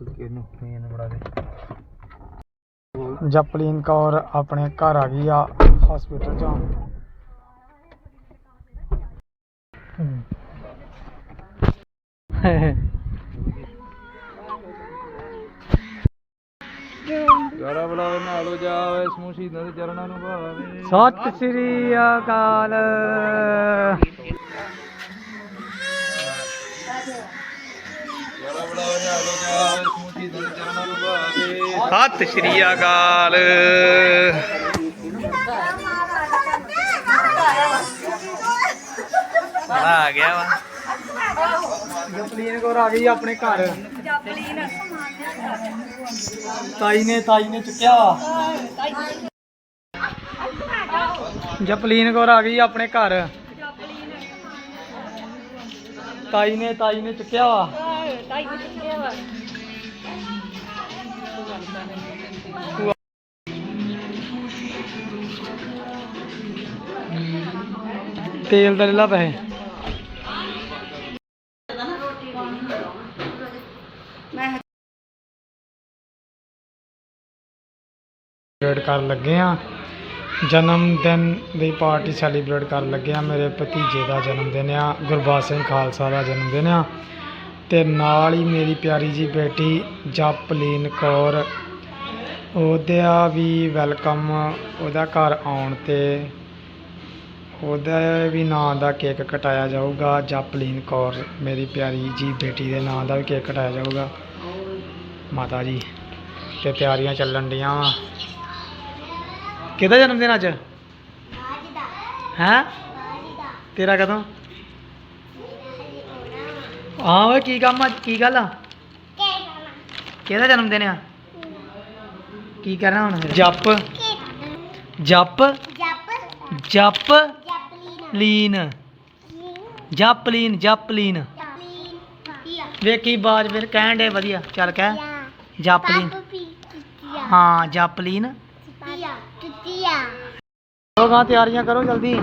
ਇਹਨੂੰ ਦੇ। ਜਪਲੀਨ ਕੌਰ ਆਪਣੇ ਘਰ ਆ ਗਈ ਆ ਹਸਪੀਟਲ ਚੋਂ। ਜਰਾ ਬੁਲਾਵੇ ਨਾਲੋ ਜਾਵੇ ਸਮੂਹ ਸ਼ਹੀਦਾਂ ਦੇ ਚਰਨਾਂ ਨੂੰ ਭਾਵੇ। ਸਤਿ ਸ੍ਰੀ ਅਕਾਲ ਜਰਾ ਬੁਲਾਵੇ ਨਾਲੋ ਜਾਵੇ ਸਮੂਹ ਸ਼ਹੀਦਾਂ ਦੇ ਚਰਨਾਂ ਨੂੰ ਭਾਵੇ ਸਤਿ ਸ੍ਰੀ ਅਕਾਲ। ਆ ਗਿਆ ਵਾ। ਜਪਲੀਨ ਕੋਰ ਆ ਗਈ ਆਪਣੇ ਘਰ। ਤਾਈ ਨੇ ਤਾਈ ਨੇ ਚੁੱਕਿਆ ਵਾ। ਜਪਲੀਨ ਕੋਰ ਆ ਗਈ ਆਪਣੇ ਘਰ। ਤਾਈ ਨੇ ਤਾਈ ਨੇ ਚੁੱਕਿਆ ਵਾ। ਤੇਲ ਦਾ ਲੈ ਲਾ ਪੈਸੇ। ਸੈਲੀਬ੍ਰੇਟ ਕਰਨ ਲੱਗੇ ਆ ਜਨਮ ਦਿਨ ਦੀ ਪਾਰਟੀ ਸੈਲੀਬ੍ਰੇਟ ਕਰਨ ਲੱਗੇ ਆ ਮੇਰੇ ਭਤੀਜੇ ਦਾ ਜਨਮ ਦਿਨ ਆ, ਗੁਰਬਾਜ ਸਿੰਘ ਖਾਲਸਾ ਦਾ ਜਨਮ ਦਿਨ ਆ। ਤੇ ਨਾਲ ਹੀ ਮੇਰੀ ਪਿਆਰੀ ਜੀ ਬੇਟੀ ਜਪਲੀਨ ਕੌਰ ਉਹਦਾ ਵੀ ਵੈਲਕਮ ਉਹਦਾ ਘਰ ਆਉਣ ਤੇ। ਉਹਦਾ ਵੀ ਨਾਂ ਦਾ ਕੇਕ ਕਟਾਇਆ ਜਾਊਗਾ ਜਪਲੀਨ ਕੌਰ ਮੇਰੀ ਪਿਆਰੀ ਜੀ ਬੇਟੀ ਦੇ ਨਾਂ ਦਾ ਵੀ ਕੇਕ ਕਟਾਇਆ ਜਾਊਗਾ। ਮਾਤਾ ਜੀ ਤੇ ਤਿਆਰੀਆਂ ਚੱਲਣ ਡੀਆਂ ਵਾ। ਕਿਹਦਾ ਜਨਮ ਦਿਨ ਅੱਜ ਹੈ? ਤੇਰਾ ਕਦੋਂ? ਹਾਂ ਓਏ ਕੀ ਕੰਮ ਅੱਜ ਕੀ ਗੱਲ ਆ ਕਿਹਦਾ ਜਨਮ ਦਿਨ ਆ ਕੀ ਕਰਨਾ ਹੁਣ ਜਪ ਜਪ ਜਪ ਲੀਨ ਜਪਲੀਨ ਜਪਲੀਨ ਵੇਖੀ ਬਾਜ ਫਿਰ ਕਹਿਣ ਦੇ ਵਧੀਆ ਚੱਲ ਕਹਿ ਜਪਲੀਨ ਹਾਂ ਜਪਲੀਨ ਲੋਕਾਂ ਤਿਆਰੀਆਂ ਕਰੋ ਜਲਦੀ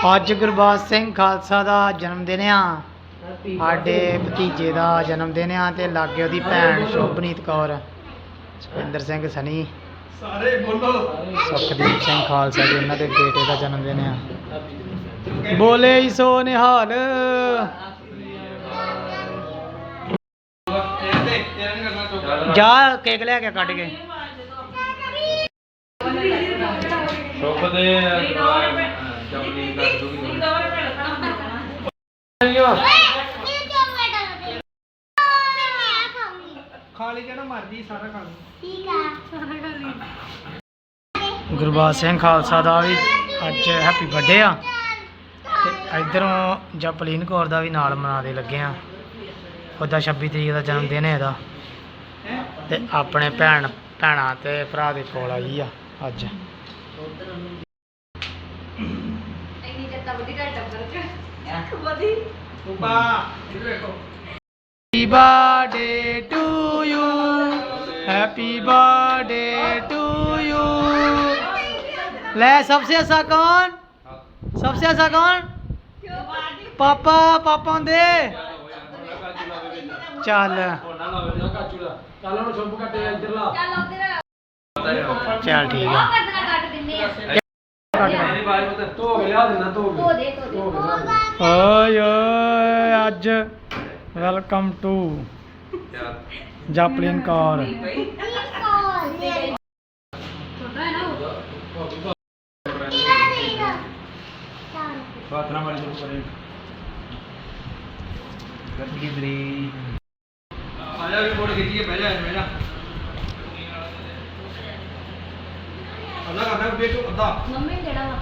ਅੱਜ ਗੁਰਬਾਜ ਸਿੰਘ ਖਾਲਸਾ ਦਾ ਜਨਮ ਦਿਨ ਆ। ਸਾਡੇ ਭਤੀਜੇ ਦਾ ਜਨਮ ਦਿਨ ਆ ਤੇ ਲਾਗੇ ਉਹਦੀ ਭੈਣ ਸ਼ੋਭਨੀਤ ਕੌਰ ਸੁਖਿੰਦਰ ਸਿੰਘ ਸਨੀ ਸਾਰੇ ਬੋਲੋ। ਸੁਖਦੀਪ ਸਿੰਘ ਖਾਲਸਾ ਜੀ ਉਹਨਾਂ ਦੇ ਬੇਟੇ ਦਾ ਜਨਮ ਦਿਨ ਆ। ਬੋਲੇ ਸੋ ਨਿਹਾਲ। ਜਾ ਕੇਕ ਲੈ ਕੇ ਕੱਢ ਕੇ। ਸ਼ੁਭ ਦੇ ਜਪਲੀ ਕਰ ਦੂਗੀ ਖਾ ਲਈ ਜਿਹੜਾ ਮਰਜ਼ੀ ਸਾਰਾ ਖਾ ਲਈ ਗੁਰਬਾਜ ਸਿੰਘ ਖਾਲਸਾ ਦਾ ਵੀ ਅੱਜ ਹੈਪੀ ਬਰਥਡੇ ਆ। ਤੇ ਇਧਰੋਂ ਜਪਲੀਨ ਕੌਰ ਦਾ ਵੀ ਨਾਲ ਮਨਾ ਦੇ ਲੱਗੇ ਆ। ਉਹਦਾ 26 ਤਰੀਕ ਦਾ ਜਨਮ ਦਿਨ ਹੈ ਇਹਦਾ। ਤੇ ਆਪਣੇ ਭੈਣ, ਭੈਣਾਂ ਤੇ ਭਰਾ ਦੇ ਕੋਲ ਆਈ ਆ ਅੱਜ। Happy birthday to you happy birthday to you ले, सबसे अच्छा कौन? सबसे अच्छा कौन? पापा पापा दे। चल। चल, ठीक है। ਧੋ ਕੇ ਲਿਆ ਦੇਣਾ ਧੋ ਕੇ। ਧੋ। ਓਏ ਓਏ ਅੱਜ ਵੈਲਕਮ ਟੂ ਜਾਪਲਿਨ ਕਾਰ। ਬਾਥਰੂਮ ਵਾਲੀ ਸ਼ੁਰੂ ਕਰੇ ਗੱਡੀ ਬਰੀ ਆ ਜਾ ਵੀ ਮੋੜ ਖਿੱਚੀਏ ਬਹਿ ਜਾ ਬਹਿ ਜਾ। ਅੱਲਾ ਕਰਨਾ ਬੇਟੂ ਅੱਧਾ। ਮੰਮੀ ਕਿਹੜਾ ਵਾ?